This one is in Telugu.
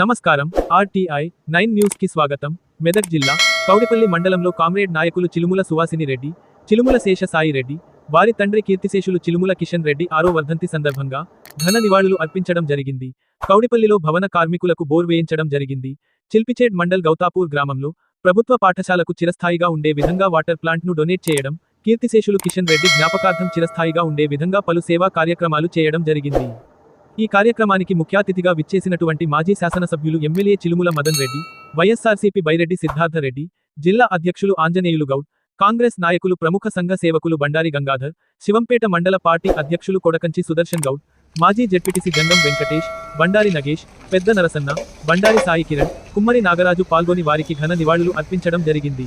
నమస్కారం. ఆర్టీఐ నైన్ న్యూస్కి స్వాగతం. మెదక్ జిల్లా కౌడిపల్లి మండలంలో కామ్రేడ్ నాయకులు చిలుముల సువాసిని రెడ్డి చిలుముల శేష సాయి రెడ్డి వారి తండ్రి కీర్తిశేషులు చిలుముల కిషన్ రెడ్డి ఆరో వర్ధంతి సందర్భంగా ఘన నివాళులు అర్పించడం జరిగింది. కౌడిపల్లిలో భవన కార్మికులకు బోర్ వేయించడం జరిగింది. చిల్పిచేడ్ మండల్ గౌతాపూర్ గ్రామంలో ప్రభుత్వ పాఠశాలకు చిరస్థాయిగా ఉండే విధంగా వాటర్ ప్లాంట్ను డొనేట్ చేయడం కీర్తిశేషులు కిషన్ రెడ్డి జ్ఞాపకార్థం చిరస్థాయిగా ఉండే విధంగా పలు సేవా కార్యక్రమాలు చేయడం జరిగింది. ఈ కార్యక్రమానికి ముఖ్య అతిథిగా విచ్చేసినటువంటి మాజీ శాసనసభ్యులు ఎమ్మెల్యే చిలుముల మదన్ రెడ్డి వైఎస్సార్సీపీ బైరెడ్డి సిద్ధార్థ రెడ్డి జిల్లా అధ్యక్షులు ఆంజనేయులు గౌడ్ కాంగ్రెస్ నాయకులు ప్రముఖ సంఘ సేవకులు బండారి గంగాధర్ శివంపేట మండల పార్టీ అధ్యక్షులు కొడకంచి సుదర్శన్ గౌడ్ మాజీ జడ్పీటీసీ గంగం వెంకటేష్ బండారి నగేష్ పెద్ద నరసన్న బండారి సాయి కిరణ్ కుమ్మరి నాగరాజు పాల్గొని వారికి ఘన నివాళులు అర్పించడం జరిగింది.